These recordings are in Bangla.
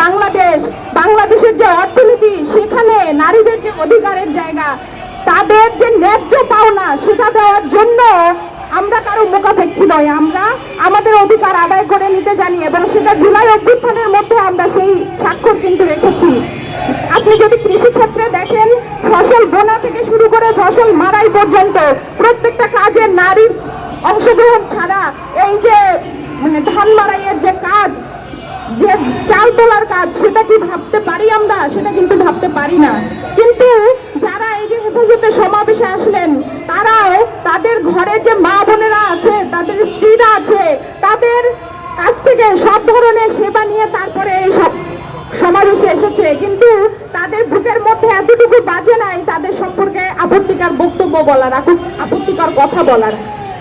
বাংলাদেশ, বাংলাদেশের যে অর্থনীতি, সেখানে নারীদের যে অধিকারের জায়গা, তাদের যে ন্যায্য পাওনা, সেটা দেওয়ার জন্য আমরা কারও মুখাপেক্ষী নয়। আমরা আমাদের অধিকার আদায় করে নিতে জানি এবং সেটা জুলাই অভ্যুত্থানের মধ্যে আমরা সেই স্বাক্ষর কিন্তু রেখেছি। আপনি যদি কৃষিক্ষেত্রে দেখেন, ফসল বোনা থেকে শুরু করে ফসল মারাই পর্যন্ত প্রত্যেকটা কাজে নারীর অংশগ্রহণ ছাড়া এই যে মানে ধান মারাইয়ের যে কাজ যে চাল তোলার কাজ, সেটা কি ভাবতে পারি আমরা? সেটা কিন্তু ভাবতে পারি না। কিন্তু যারা এই যে হেফাজতে সমাবেশে আসলেন, তারাও তাদের ঘরে যে মা বোনেরা আছে, তাদের স্ত্রীরা আছে, তাদের কাছ থেকে সব ধরনের সেবা নিয়ে তারপরে এই সব সমাবেশে এসেছে। কিন্তু তাদের বুকের মধ্যে এতটুকু বাজে নাই, তাদের সম্পর্কে আপত্তিকর বক্তব্য বলার আপু- আপত্তিকর কথা বলার।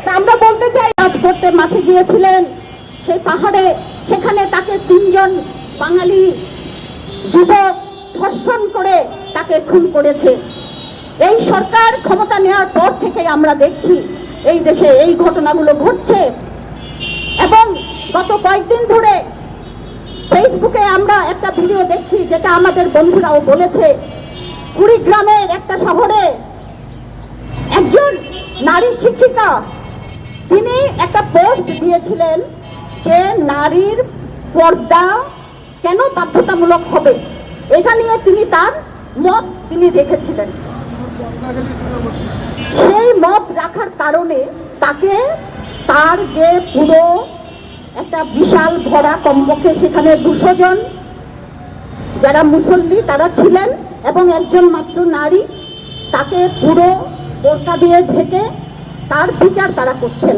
তা আমরা বলতে চাই কাজ করতে মাঠে গিয়েছিলেন, সেই পাহাড়ে সেখানে তাকে তিনজন বাঙালি যুবক ধর্ষণ করে তাকে খুন করেছে। এই সরকার ক্ষমতা নেওয়ার পর থেকে আমরা দেখছি এই দেশে এই ঘটনাগুলো ঘটছে। এবং গত কয়েকদিন ধরে ফেসবুকে আমরা একটা ভিডিও দেখছি যেটা আমাদের বন্ধুরাও বলেছে। কুড়িগ্রামের একটা শহরে একজন নারী শিক্ষিকা, তিনি একটা পোস্ট দিয়েছিলেন যে নারীর পর্দা কেন বাধ্যতামূলক হবে? এটা নিয়ে তিনি তার মত তিনি রেখেছিলেন। সেই মত রাখার কারণে তাকে তার যে পুরো একটা বিশাল ভরা কমপক্ষে সেখানে দুশো জন, যারা মুসল্লি, তারা ছিলেন এবং একজন মাত্র নারী, তাকে পুরো বোরকা দিয়ে ঢেকে তার বিচার তারা করছেন।